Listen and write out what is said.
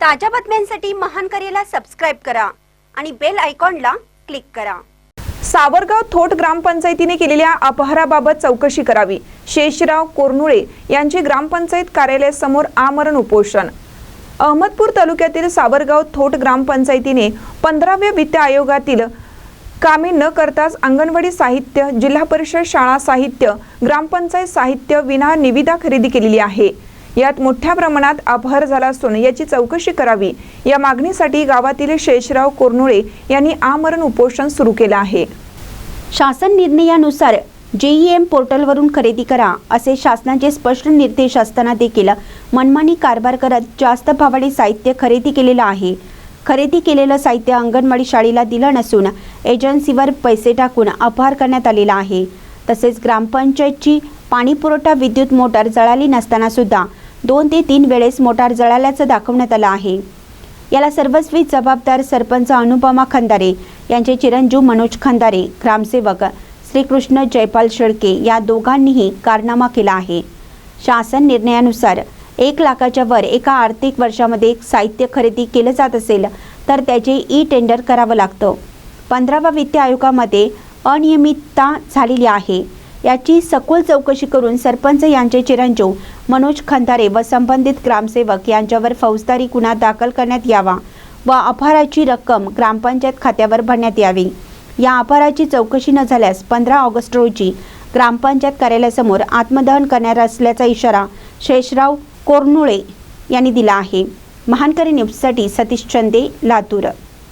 ताज्या बातम्यांसाठी महान करेला सबस्क्राईब करा आणि बेल आयकॉनला क्लिक करा. सावरगाव थोट ग्रामपंचायतीने केलेल्या अपहाराबाबत चौकशी करावी. शेषराव कोरनुळे यांचे ग्रामपंचायत कार्यालयासमोर आमरण उपोषण. अहमदपूर तालुक्यातील सावरगाव थोट ग्रामपंचायतीने पंधराव्या वित्त आयोगातील कामे न करताच अंगणवाडी साहित्य जिल्हा परिषद शाळा साहित्य ग्रामपंचायत साहित्य विना निविदा खरेदी केलेली आहे. यात मोठ्या प्रमाणात अपहार झाला असून याची चौकशी करावी. या मागणीसाठी गावातील शेषराव कोरनुळे यांनी आमरण उपोषण सुरू केलं आहे. शासन निर्णयानुसार जेईएम पोर्टलवरून खरेदी करा असे शासनाचे स्पष्ट निर्देश असताना देखील मनमानी कारभार करत जास्त भावाने साहित्य खरेदी केलेलं आहे. खरेदी केलेलं साहित्य अंगणवाडी शाळेला दिलं नसून एजन्सीवर पैसे टाकून अपहार करण्यात आलेला आहे. तसेच ग्रामपंचायतची पाणीपुरवठा विद्युत मोटार जळाली नसताना सुद्धा दोन ते तीन वेळेस मोटार जळाल्याचं दाखवण्यात आलं आहे. याला सर्वस्वी जबाबदार सरपंच अनुपमा खंदारे यांचे चिरंजीव मनोज खंदारे ग्रामसेवक श्रीकृष्ण जयपाल शेळके या दोघांनीही कारनामा केला आहे. शासन निर्णयानुसार एक लाखाच्या वर एका आर्थिक वर्षामध्ये साहित्य खरेदी केलं जात असेल तर त्याचे ई टेंडर करावं लागतं. पंधरावा वित्त आयोगामध्ये अनियमितता झालेली आहे. याची सखोल चौकशी करून सरपंच यांचे चिरंजीव मनोज खंदारे व संबंधित ग्रामसेवक यांच्यावर फौजदारी गुन्हा दाखल करण्यात यावा व अपहाराची रक्कम ग्रामपंचायत खात्यावर भरण्यात यावी. या अपहाराची चौकशी न झाल्यास पंधरा ऑगस्ट रोजी ग्रामपंचायत कार्यालयासमोर आत्मदहन करणार असल्याचा इशारा शेषराव कोरनुळे यांनी दिला आहे. महानकरी न्यूजसाठी सतीश चंदे लातूर.